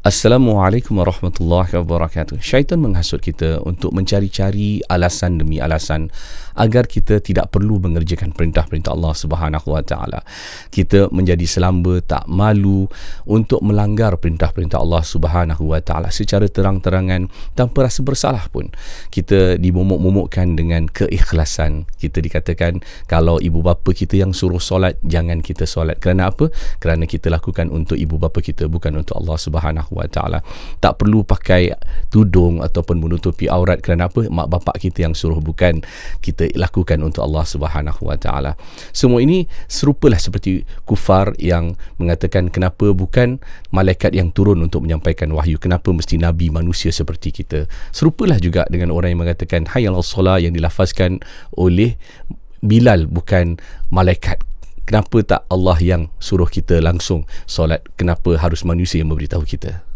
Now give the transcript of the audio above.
Assalamualaikum warahmatullahi wabarakatuh. Syaitan menghasut kita untuk mencari-cari alasan demi alasan agar kita tidak perlu mengerjakan perintah-perintah Allah Subhanahu wa taala. Kita menjadi selamba tak malu untuk melanggar perintah-perintah Allah Subhanahu wa taala secara terang-terangan tanpa rasa bersalah pun. Kita dimomok-momokkan dengan keikhlasan. Kita dikatakan kalau ibu bapa kita yang suruh solat, jangan kita solat. Kerana apa? Kerana kita lakukan untuk ibu bapa kita bukan untuk Allah Subhanahu Wa Taala. Tak perlu pakai tudung ataupun menutupi aurat kerana apa? Mak bapak kita yang suruh bukan kita lakukan untuk Allah Subhanahu Wa Taala. Semua ini serupalah seperti kufar yang mengatakan kenapa bukan malaikat yang turun untuk menyampaikan wahyu? Kenapa mesti nabi manusia seperti kita? Serupalah juga dengan orang yang mengatakan hayal solah yang dilafazkan oleh Bilal bukan malaikat kenapa tak Allah yang suruh kita langsung solat? Kenapa harus manusia yang memberitahu kita